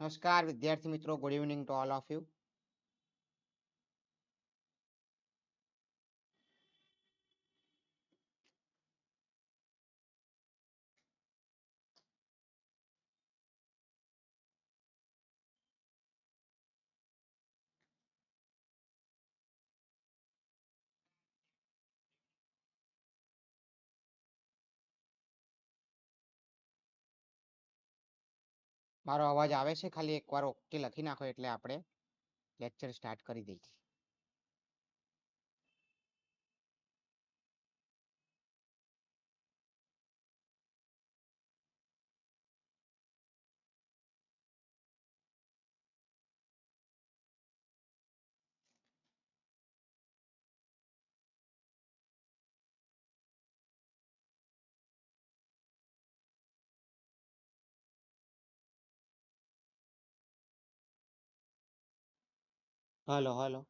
નમસ્કાર વિદ્યાર્થી મિત્રો good evening to all of you મારો અવાજ આવે છે? ખાલી એકવાર ઓકે લખી નાખો એટલે આપણે લેક્ચર સ્ટાર્ટ કરી દઈએ. હલો હલો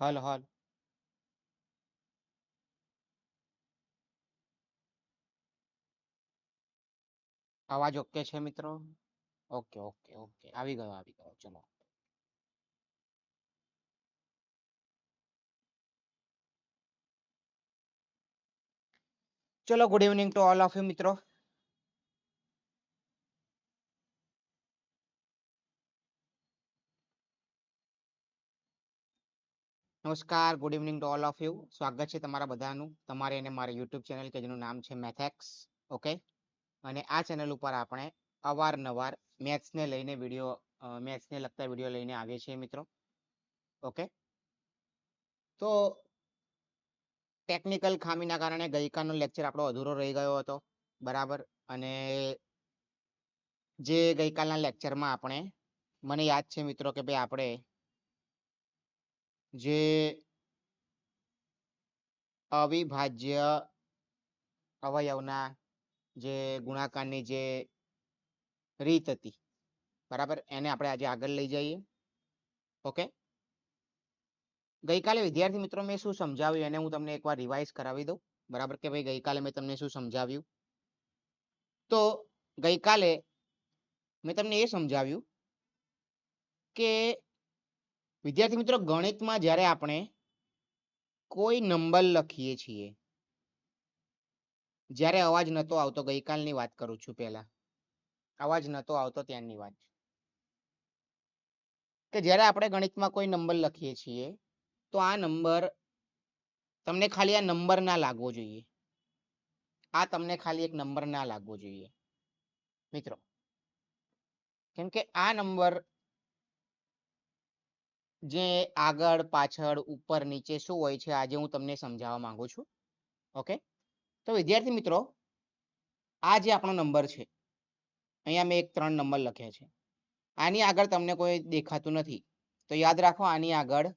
હલો હલો અવાજ ઓકે છે મિત્રો ઓકે ઓકે ઓકે આવી ગયો આવી ગયો ચલો ચલો good evening to all of you મિત્રો. નમસ્કાર good evening to all of you સ્વાગત છે તમારા બધાનું, તમારે અને મારા યુટ્યુબ ચેનલ કે જેનું નામ છે મેથેક્સ ઓકે અને આ ચેનલ ઉપર આપણે અવારનવાર મેથ્સને લઈને વીડિયો મેથ્સને લગતા વીડિયો લઈને આવીએ છીએ મિત્રો ઓકે તો ટેકનિકલ ખામીના કારણે ગઈકાલનો લેક્ચર આપણો અધૂરો રહી ગયો હતો. બરાબર? અને જે ગઈકાલના લેક્ચરમાં આપણે, મને યાદ છે મિત્રો કે ભાઈ આપણે જે અવિભાજ્ય અવયવના જે ગુણાકારની જે રીત હતી. બરાબર? એને આપણે આજે આગળ લઈ જઈએ. ઓકે? ગઈકાલે વિદ્યાર્થી મિત્રો મેં શું સમજાવ્યું એને હું તમને એકવાર રિવાઇઝ કરાવી દઉં. બરાબર કે ભાઈ ગઈકાલે મેં તમને શું સમજાવ્યું? તો ગઈકાલે મેં તમને એ સમજાવ્યું કે વિદ્યાર્થી મિત્રો ગણિતમાં જ્યારે આપણે કોઈ નંબર લખીએ છીએ, જ્યારે અવાજ નતો આવતો, ગઈકાલની વાત કરું છું પહેલા. અવાજ નતો આવતો ત્યાંની વાત. કે જ્યારે આપણે ગણિતમાં કોઈ નંબર લખીએ છીએ તો આ નંબર તમને ખાલી આ નંબર ના લાગવો જોઈએ. આ તમને ખાલી એક નંબર ના લાગવો જોઈએ. મિત્રો, કેમ કે આ નંબર જે આગળ, પાછળ, ઉપર, નીચે શું હોય છે, આજે હું તમને સમજાવવા માંગુ છું. ઓકે તો વિદ્યાર્થી મિત્રો, આ જે આપણો નંબર છે, અહીંયા મેં એક ત્રણ નંબર લખ્યા છે. આની આગળ તમને કોઈ દેખાતું નથી. તો યાદ રાખો, આની આગળ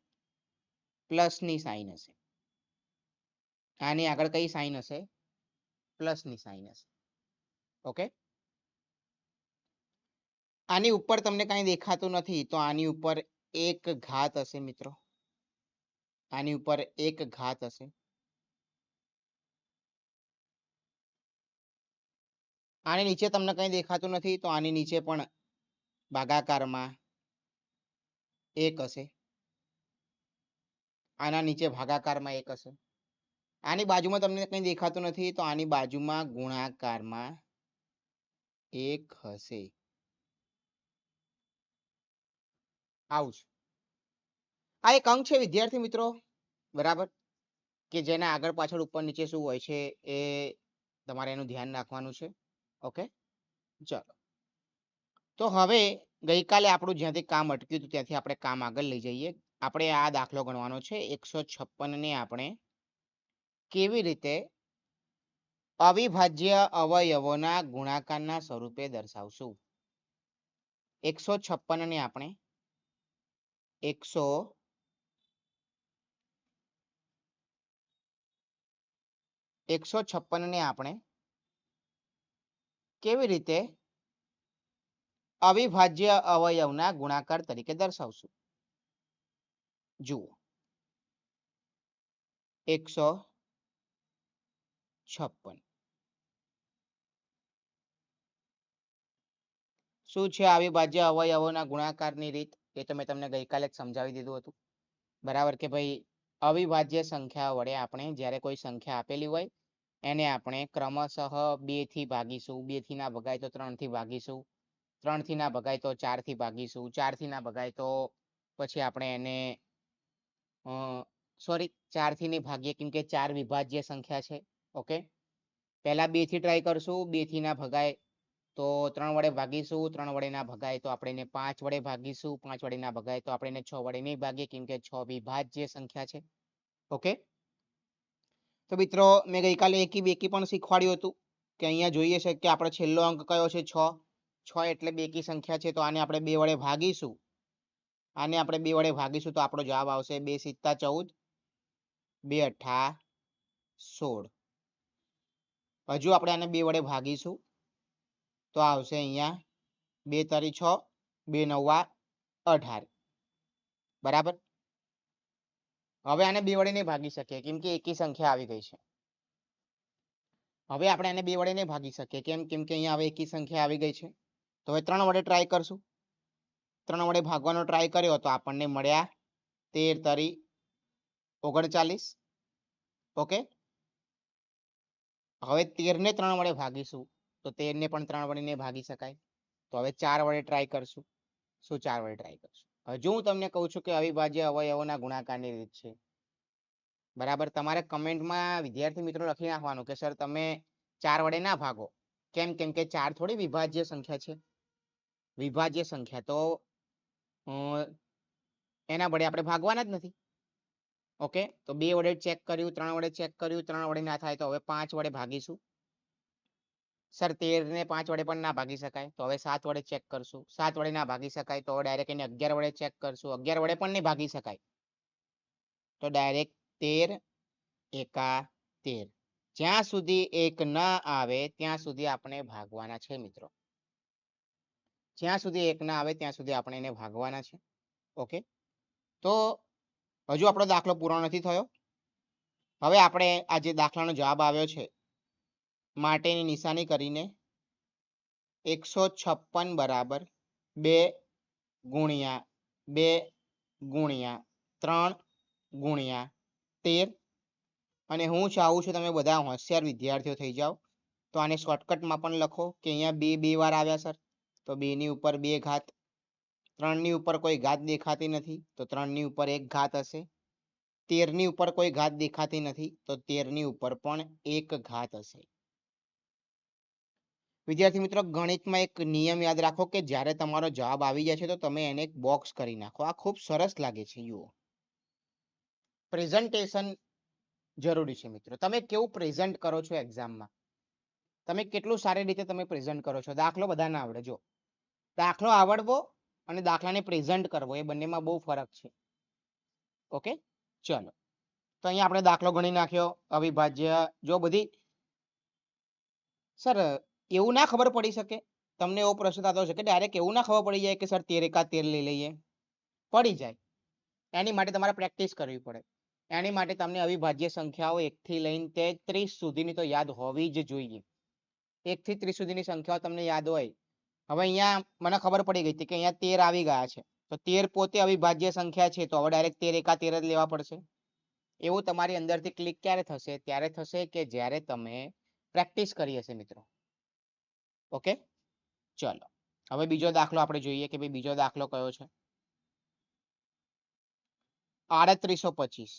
પ્લસની સાઈન હશે. આની આગળ કઈ સાઈન હશે? પ્લસની સાઈન હશે. ઓકે? આની ઉપર તમને કઈ દેખાતું નથી, તો આની ઉપર એક ઘાત હશે મિત્રો. આની ઉપર એક ઘાત હશે. આની નીચે તમને કઈ દેખાતું નથી, તો આની નીચે પણ ભાગાકારમાં એક હશે. આના નીચે ભાગાકારમાં એક હશે. આની બાજુમાં તમને કંઈ દેખાતું નથી, તો આની બાજુમાં ગુણાકારમાં એક હશે. આવું છે. આ એક અંક છે, વિદ્યાર્થી મિત્રો. બરાબર? કે જેના આગળ પાછળ ઉપર નીચે શું હોય છે, એ તમારે એનું ધ્યાન રાખવાનું છે. ઓકે? ચલો. તો હવે ગઈકાલે આપણું જ્યાંથી કામ અટક્યું હતું, ત્યાંથી આપણે કામ આગળ લઈ જઈએ. આપણે આ દાખલો ગણવાનો છે. એકસો છપ્પન ને આપણે કેવી રીતે અવિભાજ્ય અવયવોના ગુણાકારના સ્વરૂપે દર્શાવશું? એકસો છપ્પન ને આપણે એકસો એકસો છપ્પનને આપણે કેવી રીતે અવિભાજ્ય અવયવના ગુણાકાર તરીકે દર્શાવશું? જુઓ. એકસો છપ્પન. શું છે અવિભાજ્ય અવયવોના ગુણાકારની રીત? એ તો મેં તમને ગઈકાલે સમજાવી દીધું હતું. બરાબર કે ભાઈ, અવિભાજ્ય સંખ્યા વડે આપણે જ્યારે કોઈ સંખ્યા આપેલી હોય, એને આપણે ક્રમશઃ બેથી ભાગીશું. બેથી ના ભગાય તો ત્રણથી ભાગીશું. ત્રણથી ના ભગાય તો ચારથી ભાગીશું. ચારથી ના ભગાય તો પછી આપણે એને સોરી ચારથી નહીં ભાગીએ, કેમ કે ચાર વિભાજ્ય સંખ્યા છે ઓકે પહેલા બેથી ટ્રાય કરશું, બેથી ના ભગાય, તો ત્રણ વડે ભાગીશું, ત્રણ વડે ના ભગાય, તો આપણે એને પાંચ વડે ભાગીશું, પાંચ વડે ના ભગાય, તો આપણે એને છ વડે નહીં ભાગીએ, કેમ કે છ વિભાજ્ય સંખ્યા છે ઓકે તો મિત્રો, મેં ગઈકાલે એકી બેકી પણ શીખવાડ્યું હતું કે અહીંયા જોઈએ છે કે આપણે છેલ્લો અંક કયો છે, છ? છ એટલે બેકી સંખ્યા છે, તો આને આપણે બે વડે ભાગીશું. આને આપણે બે વડે ભાગીશું તો આપણો જવાબ આવશે બે સિત્તા ચૌદ, બે અઠા સોળ. હજુ આપણે આને બે વડે ભાગીશું તો આવશે અહીંયા બે તરી છ, બે નવા અઢાર. બરાબર? હવે આને બે વડે નહીં ભાગી શકીએ કેમ કે એકી સંખ્યા આવી ગઈ છે. હવે આપણે આને બે વડે નહીં ભાગી શકીએ કેમ કેમ કે અહીંયા હવે એકી સંખ્યા આવી ગઈ છે. તો હવે ત્રણ વડે ટ્રાય કરશું. ત્રણ વડે ભાગવાનો ટ્રાય કર્યો તો આપણને મળ્યા તેર તરી ઓગણચાલીસ. ઓકે હવે તેર ને ત્રણ વડે ભાગીશું તો તેરને પણ ત્રણ વડે ભાગી શકાય. તો હવે ચાર વડે ટ્રાય કરશું. શું ચાર વડે ટ્રાય કરશું? હજુ હું તમને કહું છું કે અવિભાજ્ય અવયવોના ગુણાકારની રીત છે. બરાબર? તમારે કમેન્ટમાં વિદ્યાર્થી મિત્રો લખી નાખવાનું કે, સર, તમે ચાર વડે ના ભાગો. કેમ? કેમ કે ચાર થોડી વિભાજ્ય સંખ્યા છે. વિભાજ્ય સંખ્યા તો એના વડે આપણે ભાગવાના જ નથી. ઓકે? તો બે વડે ચેક કર્યું, ત્રણ વડે ચેક કર્યું, ત્રણ વડે ના થાય તો હવે પાંચ વડે ભાગીશું. સર તેર ને પાંચ વડે પણ ના ભાગી શકાય, તો હવે સાત વડે ચેક કરશું. સાત વડે ના ભાગી શકાય તો ડાયરેક્ટ એને અગિયાર વડે ચેક કરશું. અગિયાર વડે પણ નહીં ભાગી શકાય. તો ડાયરેક્ટ તેર એકા તેર. જ્યાં સુધી એક ન આવે, ત્યાં સુધી આપણે ભાગવાના છે, મિત્રો. જ્યાં સુધી એક ના આવે, ત્યાં સુધી આપણે એને ભાગવાના છે. ઓકે? તો હજુ આપણો દાખલો પૂરો નથી થયો. હવે આપણે આ જે દાખલાનો જવાબ આવ્યો છે, માટેની નિશાની કરીને એકસો છપ્પન બરાબર બે ગુણ્યા બે ગુણ્યા ત્રણ ગુણ્યા તેર. અને હું ચાહું છું તમે બધા હોશિયાર વિદ્યાર્થીઓ થઈ જાઓ. તો આને શોર્ટકટમાં પણ લખો કે અહીંયા બે બે વાર આવ્યા સર તો બે ની ઉપર બે ઘાત. ત્રણની ઉપર કોઈ ઘાત દેખાતી નથી, તો ત્રણની ઉપર એક ઘાત હશે. તેરની ઉપર કોઈ ઘાત દેખાતી નથી, તો તેરની ઉપર પણ એક ઘાત હશે. વિદ્યાર્થી મિત્રો, ગણિતમાં એક નિયમ યાદ રાખો કે જ્યારે તમારો જવાબ આવી જાય છે, તો તમે એને એક બોક્સ કરી નાખો. આ ખૂબ સરસ લાગે છે, જુઓ. પ્રેઝન્ટેશન જરૂરી છે, મિત્રો. તમે કેવું પ્રેઝન્ટ કરો છો એક્ઝામમાં તમે કેટલું સારી રીતે તમે પ્રેઝન્ટ કરો છો? દાખલો બધાને આવડે જો દાખલો આવડવો અને દાખલાને પ્રેઝન્ટ કરવો, એ બંનેમાં બહુ ફરક છે. ઓકે? ચલો. તો અહીંયા આપણે દાખલો ગણી નાખ્યો, અવિભાજ્ય, જો બધી સર, એવું ના ખબર પડી શકે? તમને એવો પ્રશ્ન થતો હશે કે ડાયરેક્ટ એવું ના ખબર પડી જાય કે સર તેર એકા તેર લઈ લઈએ? પડી જાય. એની માટે તમારે પ્રેક્ટિસ કરવી પડે. એની માટે તમને અવિભાજ્ય સંખ્યાઓ એકથી લઈને તે ત્રીસ સુધીની તો યાદ હોવી જ જોઈએ. એકથી ત્રીસ સુધીની સંખ્યાઓ તમને યાદ હોય હવે અહીંયા મને ખબર પડી ગઈ હતી કે અહીંયા તેર આવી ગયા છે. તો તેર પોતે અવિભાજ્ય સંખ્યા છે, તો હવે ડાયરેક્ટ તેર એકા તેર જ લેવા પડશે. એવું તમારી અંદરથી ક્લિક ક્યારે થશે? ત્યારે થશે કે જ્યારે તમે પ્રેક્ટિસ કરી હશે મિત્રો. ઓકે ચલો. હવે બીજો દાખલો આપણે જોઈએ કે ભાઈ બીજો દાખલો કયો છે? આડત્રીસો પચીસ.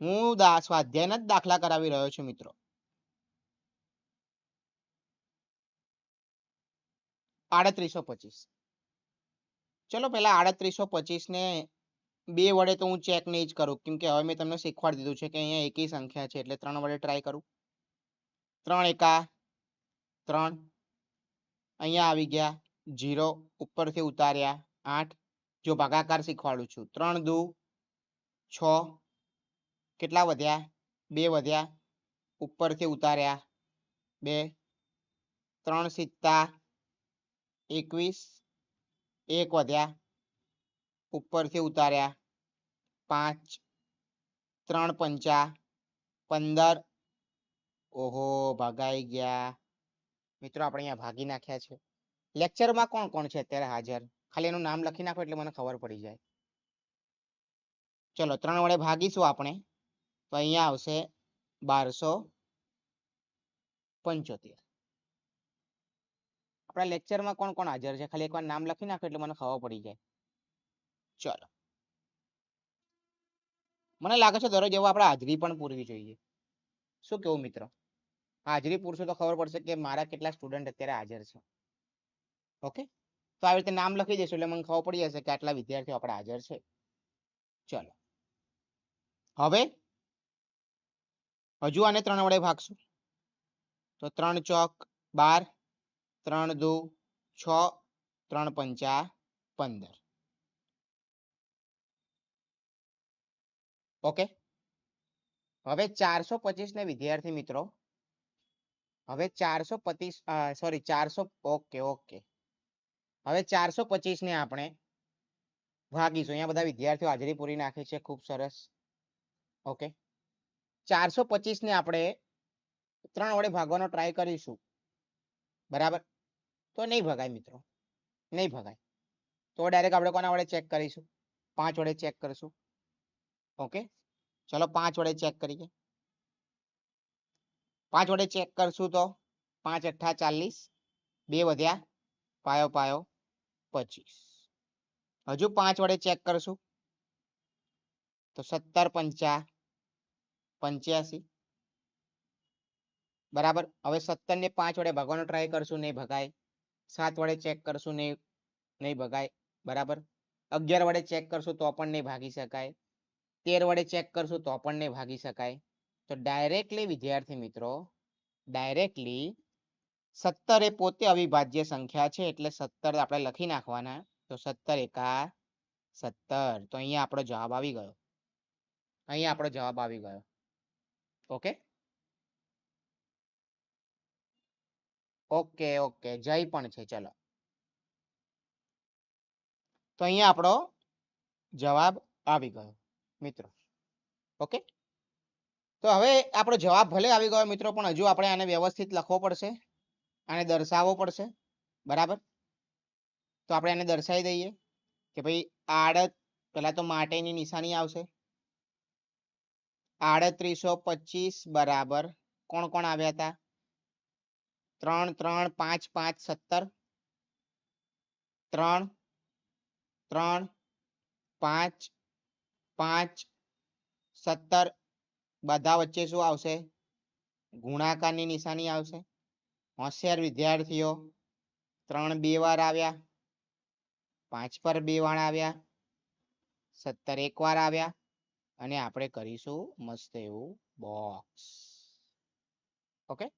હું સ્વાધ્યાયના જ દાખલા કરાવી રહ્યો છું મિત્રો. આડત્રીસો પચીસ ચલો પહેલા આડત્રીસો ને બે વડે તો હું ચેક નહીં જ કરું, કેમ કે હવે મેં તમને શીખવાડી દીધું છે કે અહીંયા એકી સંખ્યા છે, એટલે ત્રણ વડે ટ્રાય કરું. ત્રણ એકા, ત્રણ, અહીંયા આવી ગયા જીરો ઉપરથી ઉતાર્યા, આઠ, જો ભાગાકાર શીખવાડું છું, ત્રણ દુ, છ, કેટલા વધ્યા, બે વધ્યા, ઉપરથી ઉતાર્યા, બે, ત્રણ સિત્તા એકવીસ, એક વધ્યા, ઉપરથી ઉતાર્યા, પાંચ, ત્રણ પંચા, પંદર, ઓહો, ભગાઈ ગયા. મિત્રો, આપણે અહીંયા ભાગી નાખ્યા છે. લેક્ચરમાં કોણ કોણ છે અત્યારે હાજર? ખાલી એનું નામ લખી નાખો એટલે મને ખબર પડી જાય. ચલો, ત્રણ વડે ભાગીશું આપણે. તો અહીંયા આવશે બારસો પંચોતેર. આપણા લેક્ચરમાં કોણ કોણ હાજર છે? ખાલી એકવાર નામ લખી નાખો એટલે મને ખબર પડી જાય. ચલો. મને લાગે છે દરરોજ એવો આપણે હાજરી પણ પૂરવી જોઈએ. શું કેવું મિત્રો? હાજરી પૂરશું તો ખબર પડશે કે મારા કેટલા સ્ટુડન્ટ અત્યારે હાજર છે. ઓકે? તો આવી રીતે નામ લખી દેશું એટલે મને ખબર પડી જશે કે આટલા વિદ્યાર્થીઓ આપણે હાજર છે. ચલો. હવે? હજુ આને ત્રણ વડે ભાગશું. તો ત્રણ ચોક બાર ત્રણ દુ, છ, ત્રણ પંચા, પંદર. ઓકે? હવે ચારસો પચીસ ને વિદ્યાર્થી મિત્રો, હવે ચારસો પચીસ સોરી ચારસો, ઓકે ઓકે. હવે ચારસો પચીસ ને આપણે ભાગીશું. અહીંયા બધા વિદ્યાર્થીઓ હાજરી પૂરી નાખે છે, ખૂબ સરસ. ઓકે? ચારસો પચીસ ને આપણે ત્રણ વડે ભાગવાનો ટ્રાય કરીશું. બરાબર? તો નહીં ભગાય મિત્રો. નહીં ભગાય. તો ડાયરેક્ટ આપણે કોના વડે ચેક કરીશું? પાંચ વડે ચેક કરીશું. ઓકે ચલો પાંચ વડે ચેક કરીએ. પાંચ વડે ચેક કરશું તો પાંચ અઠ્ઠા ચાલીસ, બે વધ્યા પાયો પાયો પચીસ. હજુ પાંચ વડે ચેક કરશું. તો સત્તર પંચા પંચ્યાસી. બરાબર? હવે સત્તર ને પાંચ વડે ભાગવાનો ટ્રાય કરશું, નહીં ભગાય. સાત વડે ચેક કરશું, નહીં નહીં ભગાય, બરાબર? અગિયાર વડે ચેક કરશું તો પણ નહીં ભાગી શકાય. તેર વડે ચેક કરશું તો પણ નહીં ભાગી શકાય. તો ડાયરેક્ટલી વિદ્યાર્થી મિત્રો ડાયરેક્ટલી સત્તર એ પોતે અવિભાજ્ય સંખ્યા છે એટલે સત્તર આપણે લખી નાખવાના. તો સત્તર એકા સત્તર. તો અહીંયા આપણો જવાબ આવી ગયો. અહીંયા આપણો જવાબ આવી ગયો. ઓકે? Okay okay. જય પણ છે. ચલો. તો અહીંયા આપણો જવાબ આવી ગયો, મિત્રો. ઓકે? તો હવે આપણો જવાબ ભલે આવી ગયો મિત્રો, પણ હજુ આપણે આને વ્યવસ્થિત લખવો પડશે. આને દર્શાવવો પડશે. બરાબર? તો આપણે આને દર્શાવી દઈએ કે ભાઈ આડત પેલા તો માટેની નિશાની આવશે. આડત્રીસો પચીસ બરાબર. કોણ કોણ આવ્યા હતા? ત્રણ ત્રણ, પાંચ પાંચ, સત્તર. ત્રણ ત્રણ, પાંચ પાંચ, સત્તર. બધા વચ્ચે શું આવશે? ગુણાકારની નિશાની આવશે. હોશિયાર વિદ્યાર્થીઓ, ત્રણ, બે વાર આવ્યા. પાંચ પર બે વાર આવ્યા. સત્તર એક વાર આવ્યા. અને આપણે કરીશું મસ્ત એવું બોક્સ ઓકે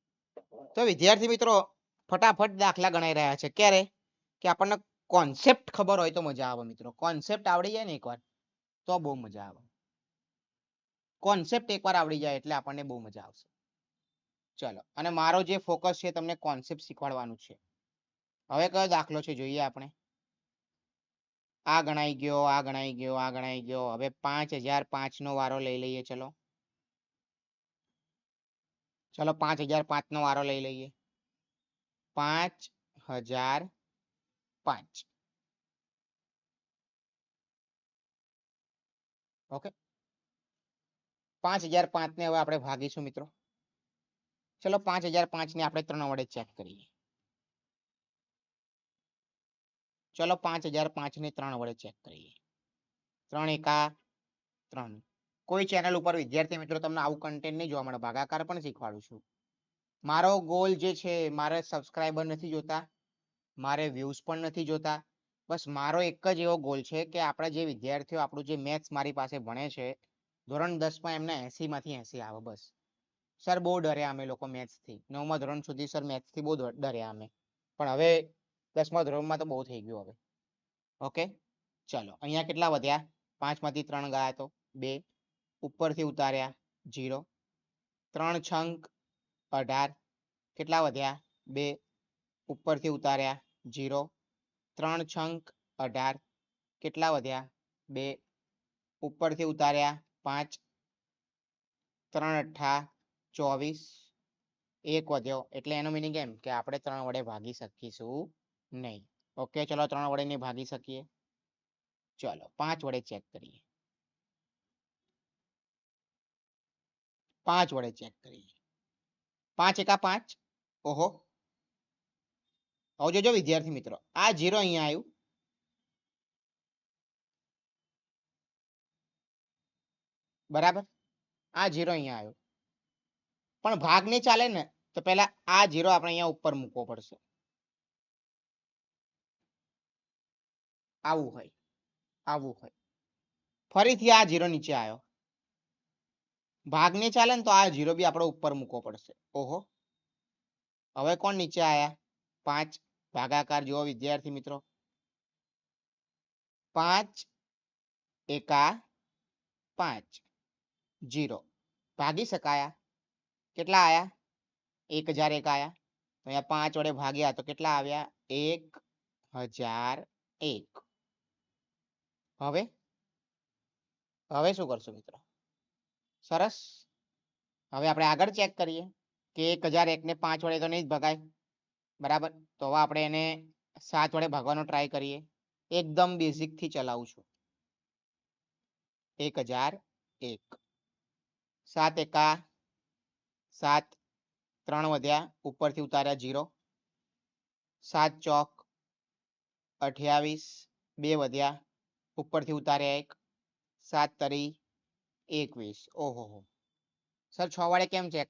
તો વિદ્યાર્થી મિત્રો, ફટાફટ દાખલા ગણાઈ રહ્યા છે. ક્યારે? કે આપણને કોન્સેપ્ટ ખબર હોય તો મજા આવે મિત્રો. કોન્સેપ્ટ આવડી જાય ને એકવાર, તો બહુ મજા આવે. કોન્સેપ્ટ એકવાર આવડી જાય એટલે આપણને બહુ મજા આવશે. ચલો, અને મારો જે ફોકસ છે તમને કોન્સેપ્ટ શીખવાડવાનું છે. હવે કયો દાખલો છે જોઈએ આપણે. આ ગણાઈ ગયો, આ ગણાઈ ગયો, આ ગણાઈ ગયો. હવે પાંચ હજાર પાંચ નો વારો લઈ લઈએ, ચલો. ચલો પાંચ હજાર પાંચ નો વારો લઈ લઈએ પાંચ હજાર પાંચ ઓકે પાંચ હજાર પાંચ ને હવે આપણે ભાગીશું મિત્રો ચલો પાંચ હજાર પાંચ ને આપણે ત્રણ વડે ચેક કરીએ। ચલો પાંચ હજાર પાંચ ને ત્રણ વડે ચેક કરીએ। ત્રણ એકા ત્રણ. કોઈ ચેનલ ઉપર વિદ્યાર્થી મિત્રો તમને આવું કન્ટેન્ટ નહીં જોવા મળે. ભાગાકાર પણ શીખવાડું છું. મારો ગોલ જે છે, મારે સબસ્ક્રાઈબર નથી જોતા. મારે વ્યૂઝ પણ નથી જોતા. બસ મારો એક જ એવો ગોલ છે કે આપણા જે વિદ્યાર્થીઓ આપણું જે મેથ્સ મારી પાસે ભણે છે, ધોરણ દસમાં એમને એસીમાંથી એસી આવે બસ. સર બહુ ડર્યા અમે લોકો મેથ્સથી નવમા ધોરણ સુધી સર મેથ્સથી બહુ ડર્યા અમે. પણ હવે દસમા ધોરણમાં તો બહુ થઈ ગયું હવે. ઓકે ચલો, અહીંયા કેટલા વધ્યા? પાંચમાંથી ત્રણ ગયા તો બે. ઉપરથી ઉતાર્યા જીરો ત્રણ છંક અઢાર. કેટલા વધ્યા? બે. ઉપરથી ઉતાર્યા જીરો ત્રણ છંક અઢાર. કેટલા વધ્યા? બે. ઉપરથી ઉતાર્યા પાંચ. ત્રણ અઠ્ઠા ચોવીસ. એક વધ્યો. એટલે એનો મિનિંગ એમ કે આપણે ત્રણ વડે ભાગી શકીશું નહીં. ઓકે ચલો ત્રણ વડે નહીં ભાગી શકીએ. ચલો, પાંચ વડે ચેક કરીએ. પાંચ વડે ચેક કરીએ પાંચ એકા પાંચ? ઓહો. હવે જોજો વિદ્યાર્થી મિત્રો, આ જીરો અહીંયા આવ્યું. બરાબર? આ જીરો અહીંયા આવ્યો. પણ ભાગ નહીં ચાલે ને, તો પહેલા આ જીરો આપણે અહીંયા ઉપર મૂકવો પડશે. આવું હોય. આવું હોય. ફરીથી આ જીરો નીચે આવ્યો. ભાગ નહીં ચાલે ને તો આ જીરો બી આપણે ઉપર મૂકવો પડશે ઓહો હવે કોણ નીચે આયા પાંચ ભાગાકાર જુઓ વિદ્યાર્થી મિત્રો પાંચ એકા પાંચ જીરો ભાગી શકાયા કેટલા આયા એક હજાર એક આયા તો અહીંયા પાંચ વડે ભાગ્યા તો કેટલા આવ્યા એક હજાર એક હવે હવે શું કરશું મિત્રો સરસ. હવે આપણે આગળ ચેક કરીએ કે એક હજાર એકને પાંચ વડે તો નહીં ભગાય. બરાબર? તો હવે આપણે એને સાત વડે ભાગવાનો ટ્રાય કરીએ. એકદમ બેઝિકથી ચલાવું છું. એક હજાર એક. સાત એકા, સાત ત્રણ વધ્યા, ઉપરથી ઉતાર્યા જીરો સાત ચોક, અઠ્યાવીસ, બે વધ્યા, ઉપરથી ઉતાર્યા એક. સાત તરી એકવીસ. ઓહો સર, છ વાળે કેમ ચેક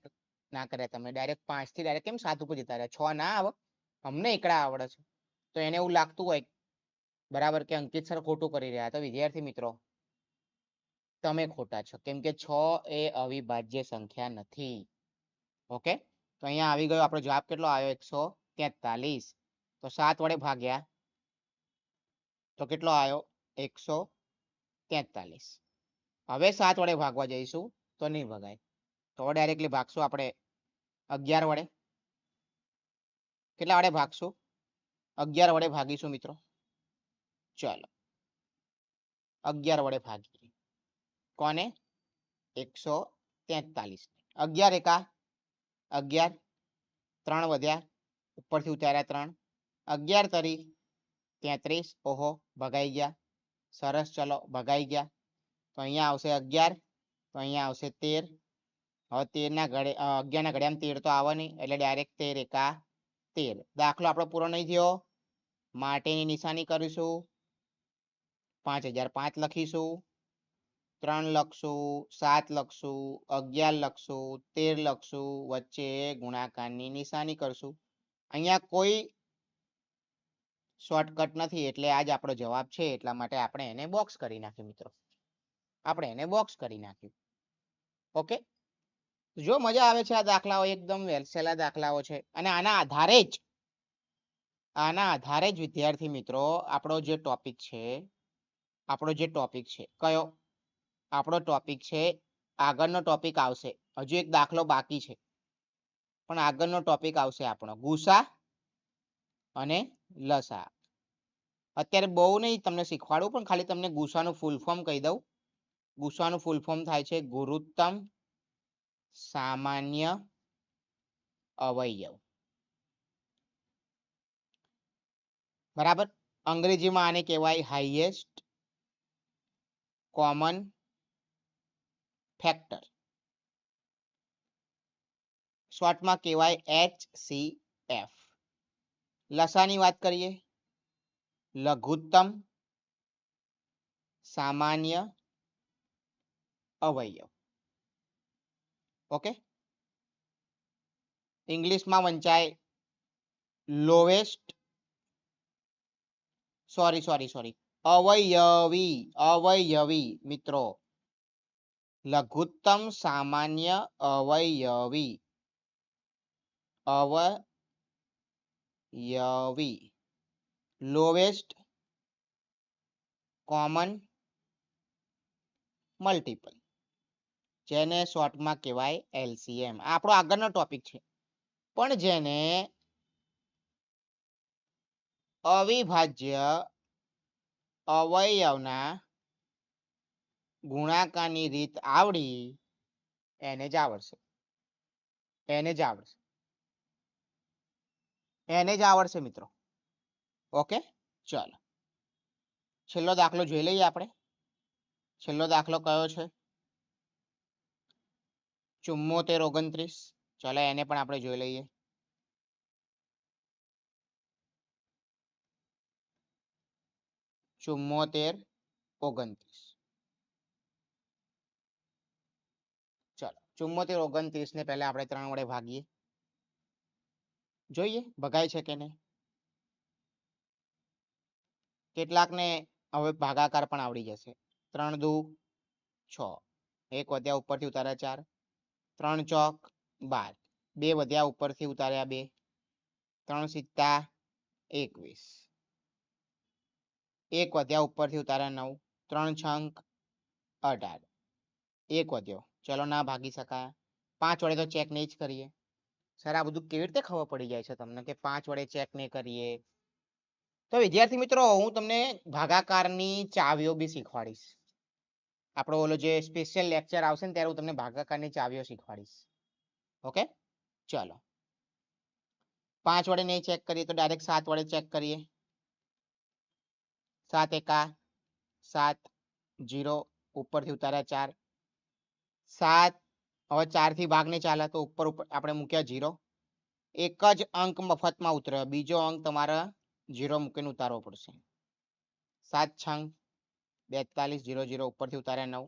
ના કર્યા તમે? ડાયરેક્ટ પાંચથી ડાયરેક્ટ કેમ સાત ઉપર જતા રહ્યા? છ ના આવે? અમને એકડા આવડે છે. તો એને એવું લાગતું હોય. બરાબર કે અંકિત સર ખોટું કરી રહ્યા. તો વિદ્યાર્થી મિત્રો, તમે ખોટા છો. કેમ કે છ એ અવિભાજ્ય સંખ્યા નથી. ઓકે? તો અહીંયા આવી ગયો આપણો જવાબ કેટલો આવ્યો? એકસો તેતાલીસ. તો સાત વડે ભાગ્યા. તો કેટલો આવ્યો? એકસો તેતાલીસ. હવે સાત વડે ભાગવા જઈશું, તો નહીં ભગાય. તો ડાયરેક્ટલી ભાગશું આપણે અગિયાર વડે. કેટલા વડે ભાગશું? અગિયાર વડે ભાગીશું મિત્રો. ચાલો. અગિયાર વડે ભાગીએ. કોને? એકસો તેતાલીસ. અગિયાર એકા? અગિયાર. ત્રણ વધ્યા. ઉપરથી ઉતાર્યા ત્રણ. અગિયાર તરી તેત્રીસ. ઓહો, ભગાઈ ગયા. સરસ, ચલો, ભગાઈ ગયા. તો અહીંયા આવશે અગિયાર, તો અહીંયા આવશે તેર. હવે તેર ના ઘડે અગિયાર ના ઘડિયામાં તેર તો આવે નહીં એટલે ડાયરેક્ટ તેર એકા તેર. દાખલો આપણો પૂરો નહીં થયો. માટેની નિશાની કરીશું. પાંચ હજાર પાંચ લખીશું. ત્રણ લખશું, સાત લખશું, અગિયાર લખશું, તેર લખશું, વચ્ચે ગુણાકારની નિશાની કરશું. અહીંયા કોઈ શોર્ટકટ નથી, એટલે આજ આપણો જવાબ છે, એટલા માટે આપણે એને બોક્સ કરી નાખ્યું મિત્રો. આપણે એને બોક્સ કરી નાખ્યું. ઓકે જો મજા આવે છે આ દાખલાઓ એકદમ વેલસેલા દાખલાઓ છે. અને આના આધારે જ, આના આધારે જ વિદ્યાર્થી મિત્રો, આપણો જે ટોપિક છે, આપણો જે ટોપિક છે, કયો? આપણો ટોપિક છે, આગળનો ટોપિક આવશે. હજુ એક દાખલો બાકી છે. પણ આગળનો ટોપિક આવશે આપણો. ગુસા અને લસા અત્યારે બહુ નહીં, તમને શીખવાડું, પણ ખાલી તમને ગુસાનું ફૂલ ફોર્મ કહી દઉં. ગુસાનું ફૂલ ફોર્મ થાય છે ગુરુત્તમ સામાન્ય અવયવ. બરાબર? અંગ્રેજીમાં આને કહેવાય હાઈએસ્ટ કોમન ફેક્ટર શોર્ટમાં કહેવાય એચ સી એફ લસાની વાત કરીએ. લઘુત્તમ સામાન્ય અવયવ. ઓકે? ઇંગ્લિશમાં વંચાય લોવેસ્ટ સોરી સોરી સોરી અવયવી અવયવી, મિત્રો. લઘુત્તમ સામાન્ય અવયવી. અવયવી. લોવેસ્ટ કોમન મલ્ટીપલ જેને શોર્ટમાં કહેવાય એલસીએમ. આપણો આગળનો ટોપિક છે. પણ જેને અવિભાજ્ય અવયવના ગુણાકારની રીત આવડી એને જ આવડશે. એને જ આવડશે. એને જ આવડશે મિત્રો. ઓકે? ચાલો. છેલ્લો દાખલો જોઈ લઈએ આપણે. છેલ્લો દાખલો કયો છે? ચુમ્મોતેર ઓગણત્રીસ. ચાલો એને પણ આપણે જોઈ લઈએ. ચુમ્મોતેર ઓગણત્રીસ. ચાલો, ચુમ્મોતેર ઓગણત્રીસ ને પહેલા આપણે ત્રણ વડે ભાગીએ. જોઈએ, ભગાય છે કે નહીં? કેટલાકને હવે ભાગાકાર પણ આવડી જશે. ત્રણ દુ, છ. એક વધ્યા ઉપરથી ઉતાર્યા ચાર. ત્રણ ચોક બાર. બે વધ્યા ઉપરથી ઉતાર્યા બે. ત્રણ સિત્તા એકવીસ. એક વધ્યા ઉપરથી ઉતાર્યા નવ. ત્રણ છંક અઢાર. એક વધ્યો. ચલો ના ભાગી શકાય. પાંચ વડે તો ચેક નહીં જ કરીએ. સર, આ બધું કેવી રીતે ખબર પડી જાય છે તમને કે પાંચ વડે ચેક નહીં કરીએ? તો વિદ્યાર્થી મિત્રો, હું તમને ભાગાકારની ચાવીઓ બી શીખવાડીશ. આપણો ઓલો જે સ્પેશિયલ લેક્ચર આવશે ને ત્યારે હું તમને ભાગાકારની ચાવીઓ શીખવાડીશ. ઓકે ચલો. પાંચ વડે નહીં ચેક કરીએ તો ડાયરેક્ટ સાત વડે ચેક કરીએ. સાત એકા, સાત જીરો, ઉપરથી ઉતાર્યા ચાર. સાત, હવે ચારથી ભાગ નહીં ચાલે તો ઉપર ઉપર આપણે મૂક્યા જીરો. એક જ અંક મફતમાં ઉતર્યો. બીજો અંક તમારે જીરો મૂકીને ઉતારવો પડશે. સાત છંગ. બેતાલીસ જીરો જીરો ઉપરથી ઉતાર્યા નવ.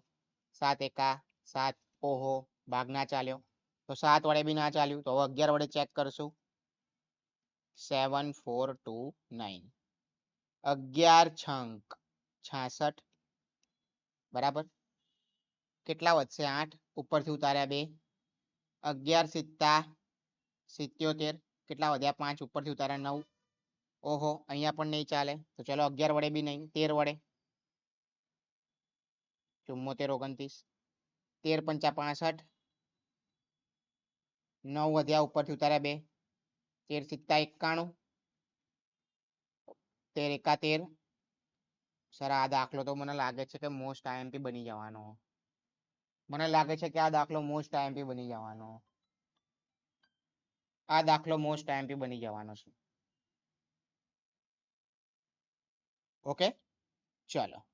સાત એકા, સાત ઓહો, ભાગ ના ચાલ્યો. તો સાત વડે બી ના ચાલ્યું. તો હવે અગિયાર વડે ચેક કરશું. સેવન ફોર ટુ નાઇન અગિયાર છંક, છાસઠ. બરાબર? કેટલા વધશે? આઠ. ઉપરથી ઉતાર્યા બે. અગિયાર સિત્તા, સિત્યોતેર. કેટલા વધ્યા? પાંચ. ઉપરથી ઉતાર્યા નવ. ઓહો, અહીંયા પણ નહીં ચાલે. તો ચલો અગિયાર વડે બી નહીં, તેર વડે. ચુમ્મોતેર ઓગણત્રીસ. તેર પંચા પાસઠ. નવ વધ્યા ઉપરથી ઉતાર્યા બે. તેર સિત્તા એકાણું. તેર એકાતેર. સર, આ દાખલો તો મને લાગે છે કે મોસ્ટ આઈએમપી બની જવાનો. મને લાગે છે કે આ દાખલો મોસ્ટ આઈએમપી બની જવાનો. આ દાખલો મોસ્ટ આઈએમપી બની જવાનો છે. ઓકે? ચલો.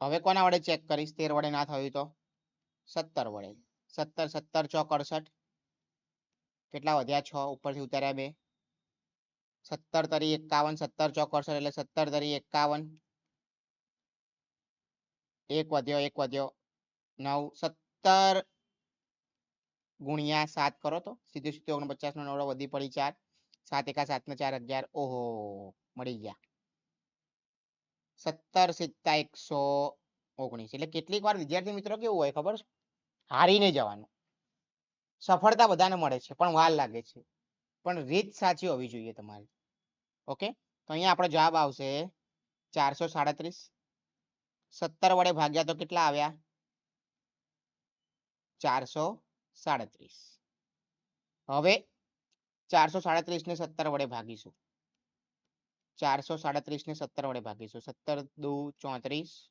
હવે કોના વડે ચેક કરીશ? તેર વડે ના થયું તો? સત્તર વડે. સત્તર સત્તર, ચોક અડસઠ. કેટલા વધ્યા? છ. ઉપરથી ઉતાર્યા બે. સત્તર તરી એકાવન, સત્તર ચોક અડસઠ એટલે સત્તર તરી એકાવન. એક વધ્યો એક વધ્યો. નવ. સત્તર ગુણ્યા સાત કરો તો? સીધું સીધું ઓગણપચાસ નો નવડો વધી પડી ચાર. સાત એકા સાત ને ચાર અગિયાર. ઓહો, મળી ગયા. સત્તર સિત્તા એકસો ઓગણીસ. એટલે કેટલીક વાર વિદ્યાર્થી મિત્રો કેવું હોય ખબર? છે હારીને જવાનું. સફળતા બધાને મળે છે, પણ વાર લાગે છે. પણ રીત સાચી હોવી જોઈએ તમારી. ઓકે? તો અહીંયા આપણો જવાબ આવશે ચારસો સાડત્રીસ. સત્તર વડે ભાગ્યા તો કેટલા આવ્યા? ચારસો સાડત્રીસ. હવે ચારસો સાડત્રીસ ને સત્તર વડે ભાગીશું. ચારસો સાડત્રીસ ને સત્તર વડે ભાગીશું. સત્તર, દુ, ચોત્રીસ.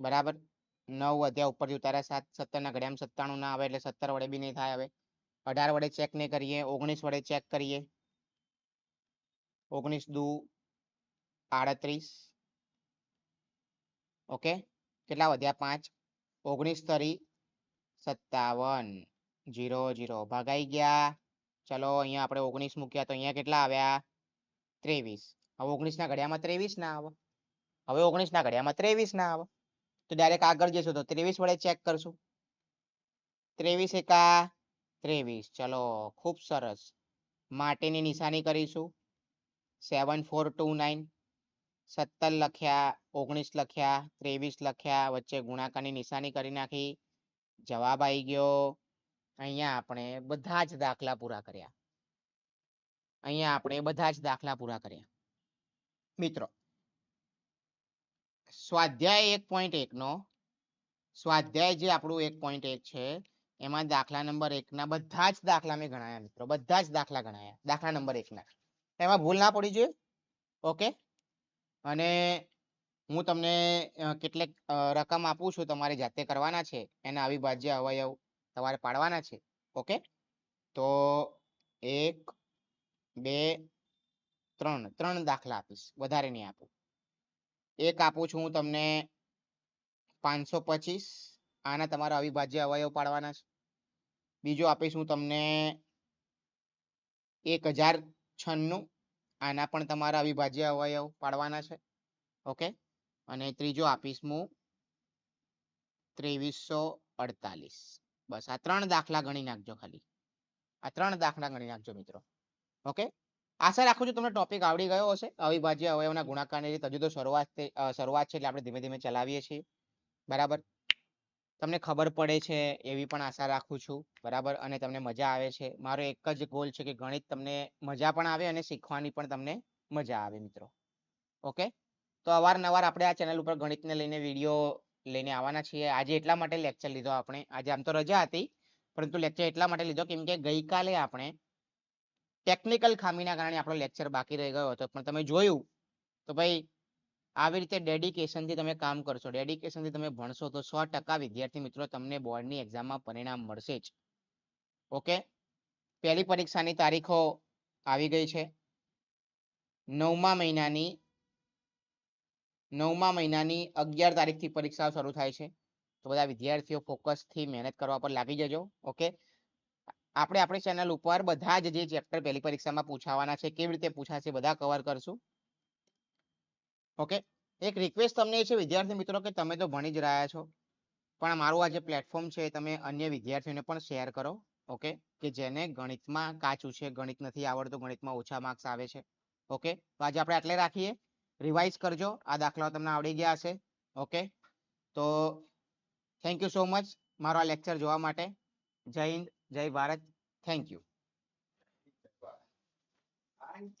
બરાબર? નવ વધ્યા ઉપરથી ઉતાર્યા સાત, સત્તરના ઘડિયામાં સત્તાણું ના આવે એટલે સત્તર વડે બી નહીં થાય હવે. અઢાર વડે ચેક નહીં કરીએ. ઓગણીસ વડે ચેક કરીએ. ઓગણીસ, દુ, આડત્રીસ. ઓકે? કેટલા વધ્યા? પાંચ. ઓગણીસ તરી સત્તાવન. Zero zero. ભાગાઈ ગયા. ચલો, અહીંયા આપણે ઓગણીસ મૂક્યા તો અહીંયા કેટલા આવ્યા? ત્રેવીસ. હવે ઓગણીસ ના ઘડિયામાં ત્રેવીસ ના આવે. હવે ઓગણીસ ના ઘડિયામાં ત્રેવીસ ના આવે. તો ડાયરેક્ટ આગળ જઈશું તો ત્રેવીસ વડે ચેક કરશું. ત્રેવીસ એકા ત્રેવીસ. ચલો, ખૂબ સરસ. માટેની નિશાની કરીશું. સેવન ફોર ટુ નાઇન સત્તર લખ્યા, ઓગણીસ લખ્યા, ત્રેવીસ લખ્યા, વચ્ચે ગુણાકારની નિશાની કરી નાખી. જવાબ આવી ગયો. અહીંયા આપણે બધા જ દાખલા પૂરા કર્યા. અહીંયા આપણે બધા જ દાખલા પૂરા કર્યા. મિત્રો, સ્વાધ્યાય એક પોઈન્ટ એકનો સ્વાધ્યાય જે આપણું એક પોઈન્ટ એક છે, એમાં દાખલા નંબર એકના બધા જ દાખલા મેં ગણાયા મિત્રો, બધા જ દાખલા ગણાયા, દાખલા નંબર એકના એમાં ભૂલ ના પડી જોઈએ, ઓકે? અને હું તમને કેટલીક રકમ આપું છું, તમારે જાતે કરવાના છે, એના અવિભાજ્ય અવયવ તમારે પાડવાના છે, ઓકે? તો એક બે, ત્રણ ત્રણ દાખલા આપીશ, વધારે નહીં આપું. એક આપું છું હું તમને પાંચસો પચીસ, આના તમારા અવિભાજ્ય અવયવ પાડવાના છે. બીજો આપીશ હું તમને એક હજાર છન્નું, આના પણ તમારા અવિભાજ્ય અવયવ પાડવાના છે. ઓકે? અને ત્રીજો આપીશ હું ત્રેવીસો અડતાલીસ. બસ આ ત્રણ દાખલા ગણી નાખજો ખાલી. આ ત્રણ દાખલા ગણી નાખજો મિત્રો. ઓકે આશા રાખું છું તમને ટોપિક આવડી ગયો હશે. અવિભાજ્ય અવયવના ગુણાકારની રીત હજુ તો શરૂઆત શરૂઆત છે એટલે આપણે ધીમે ધીમે ચલાવીએ છીએ. બરાબર? તમને ખબર પડે છે એવી પણ આશા રાખું છું. બરાબર? અને તમને મજા આવે છે. મારો એક જ ગોલ છે કે ગણિત તમને મજા પણ આવે અને શીખવાની પણ તમને મજા આવે મિત્રો. ઓકે તો અવારનવાર આપણે આ ચેનલ ઉપર ગણિતને લઈને વીડિયો લઈને આવવાના છીએ. આજે એટલા માટે લેક્ચર લીધો આપણે. આજે આમ તો રજા હતી, પરંતુ લેક્ચર એટલા માટે લીધો કેમ કે ગઈકાલે આપણે ટેકનિકલ ખામીના કારણે આપણો લેક્ચર બાકી રહી ગયો હતો. પણ તમે જોયું તો ભાઈ, આવી રીતે ડેડિકેશનથી તમે કામ કરશો ડેડિકેશનથી તમે ભણશો તો સો ટકા વિદ્યાર્થી મિત્રો તમને બોર્ડની એક્ઝામમાં પરિણામ મળશે જ. ઓકે પહેલી પરીક્ષાની તારીખો આવી ગઈ છે. નવમા મહિનાની નવમા મહિનાની અગિયાર તારીખથી પરીક્ષાઓ શરૂ થાય છે. તો બધા વિદ્યાર્થીઓ ફોકસથી મહેનત કરવા પર લાગી જજો. ઓકે આપણે આપણી ચેનલ ઉપર બધા જ જે ચેપ્ટર પહેલી પરીક્ષામાં પૂછાવાના છે, કેવી રીતે પૂછાશે બધા કવર કરશું. ઓકે એક રિક્વેસ્ટ તમને એ છે, વિદ્યાર્થી મિત્રો, કે તમે તો ભણી જ રહ્યા છો, પણ મારું આ જે પ્લેટફોર્મ છે, તમે અન્ય વિદ્યાર્થીઓને પણ શેર કરો ઓકે કે જેને ગણિતમાં કાચું છે, ગણિત નથી આવડતું, ગણિતમાં ઓછા માર્ક્સ આવે છે ઓકે તો આજે આપણે આટલે રાખીએ. રિવાઇઝ કરજો, આ દાખલાઓ તમને આવડી ગયા હશે ઓકે તો થેન્ક યુ સો મચ મારો આ લેક્ચર જોવા માટે. જય હિન્દ. જય ભારત થેન્ક યુ